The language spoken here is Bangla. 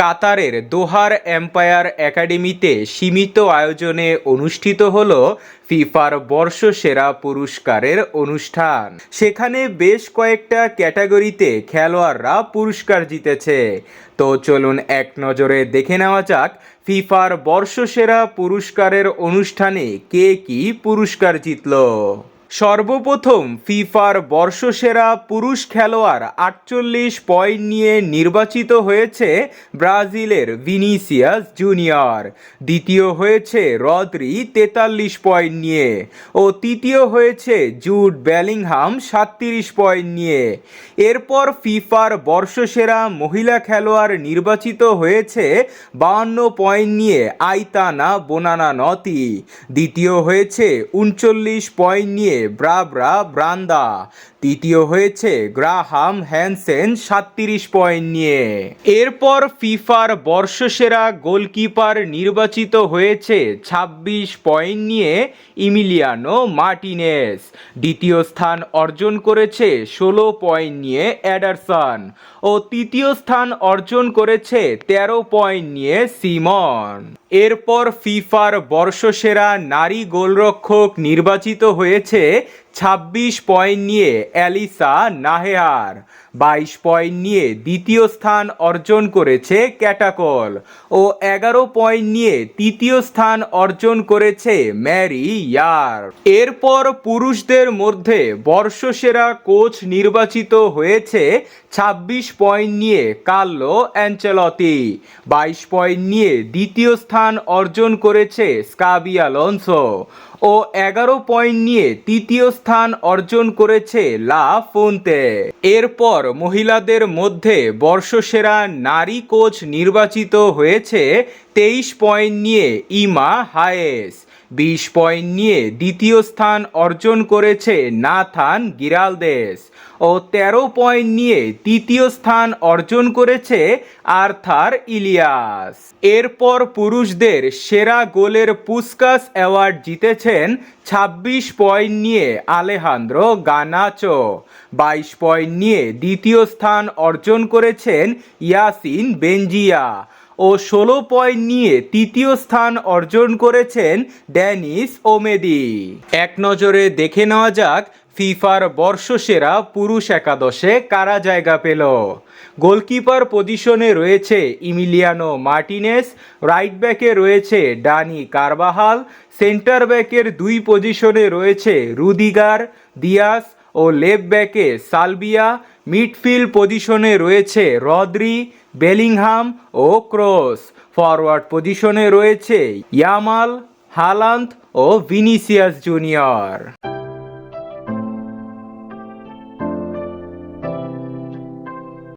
কাতারের দোহার এম্পায়ার একাডেমিতে সীমিত আয়োজনে অনুষ্ঠিত হল ফিফার বর্ষসেরা পুরস্কারের অনুষ্ঠান। সেখানে বেশ কয়েকটা ক্যাটাগরিতে খেলোয়াড়রা পুরস্কার জিতেছে। তো চলুন এক নজরে দেখে নেওয়া যাক ফিফার বর্ষসেরা পুরস্কারের অনুষ্ঠানে কে কি পুরস্কার জিতলো। সর্বপ্রথম ফিফার বর্ষসেরা পুরুষ খেলোয়াড় আটচল্লিশ পয়েন্ট নিয়ে নির্বাচিত হয়েছে ব্রাজিলের ভিনিসিয়াস জুনিয়র। দ্বিতীয় হয়েছে রদ্রি, তেতাল্লিশ পয়েন্ট নিয়ে। ও তৃতীয় হয়েছে জুড ব্যালিংহাম সাতত্রিশ পয়েন্ট নিয়ে। এরপর ফিফার বর্ষসেরা মহিলা খেলোয়াড় নির্বাচিত হয়েছে বাহান্ন পয়েন্ট নিয়ে আইতানা বোনানা নতি দ্বিতীয় হয়েছে উনচল্লিশ পয়েন্ট নিয়ে ব্রাব্রা ব্রান্দা। তৃতীয় হয়েছে গ্রাহাম হ্যানসেন, সাতত্রিশ পয়েন্ট নিয়ে। এরপর ফিফার বর্ষসেরা গোলকিপার নির্বাচিত হয়েছে, ছাব্বিশ পয়েন্ট নিয়ে ইমিলিয়ানো মার্টিনেস। দ্বিতীয় স্থান অর্জন করেছে, ষোলো পয়েন্ট নিয়ে অ্যাডারসন। ও তৃতীয় স্থান অর্জন করেছে, তেরো পয়েন্ট নিয়ে সিমন। এরপর ফিফার বর্ষসেরা নারী গোলরক্ষক নির্বাচিত হয়েছে ছাব্বিশ পয়েন্ট নিয়ে অ্যালিসা নাহেয়ার। বাইশ পয়েন্ট নিয়ে দ্বিতীয় স্থান অর্জন করেছে ক্যাটাকল ও এগারো পয়েন্ট নিয়ে তৃতীয় স্থান অর্জন করেছে ম্যারি ইয়ার। এরপর পুরুষদের মধ্যে বর্ষসেরা কোচ নির্বাচিত হয়েছে ছাব্বিশ পয়েন্ট নিয়ে কার্লো অ্যাঞ্চেলতি। বাইশ পয়েন্ট নিয়ে দ্বিতীয় স্থান অর্জন করেছে স্কাবি আলোনসো। ও এগারো পয়েন্ট নিয়ে তৃতীয় স্থান অর্জন করেছে লা ফোনতে। এরপর মহিলাদের মধ্যে বর্ষসেরা নারী কোচ নির্বাচিত হয়েছে তেইশ পয়েন্ট নিয়ে ইমা হায়েস। বিশ পয়েন্ট নিয়ে দ্বিতীয় স্থান অর্জন করেছে নাথান গিরালদেস ও তেরো পয়েন্ট নিয়ে তৃতীয় স্থান অর্জন করেছে আর্থার ইলিয়াস। এরপর পুরুষদের সেরা গোলের পুস্কাস অ্যাওয়ার্ড জিতেছেন ছাব্বিশ পয়েন্ট নিয়ে আলেহান্দ্রো গানাচো। বাইশ পয়েন্ট নিয়ে দ্বিতীয় স্থান অর্জন করেছেন ইয়াসিন বেঞ্জিয়া ও ষোলো পয়েন্ট নিয়ে তৃতীয় স্থান অর্জন করেছেন ড্যানিস ওমেদি। এক নজরে দেখে নেওয়া যাক, ফিফার বর্ষসেরা পুরুষ একাদশে কারা জায়গা পেল। গোলকিপার পজিশনে রয়েছে ইমিলিয়ানো মার্টিনেস, রাইট ব্যাকে রয়েছে ডানি কারবাহাল, সেন্টার ব্যাকের দুই পজিশনে রয়েছে রুদিগার, দিয়াস ও লেফট ব্যাকে সালবিয়া মিডফিল্ড পজিশনে রয়েছে রদ্রি, বেলিংহাম ও ক্রস। ফরওয়ার্ড পজিশনে রয়েছে ইয়ামাল হালান্ত ও ভিনিসিয়াস জুনিয়র।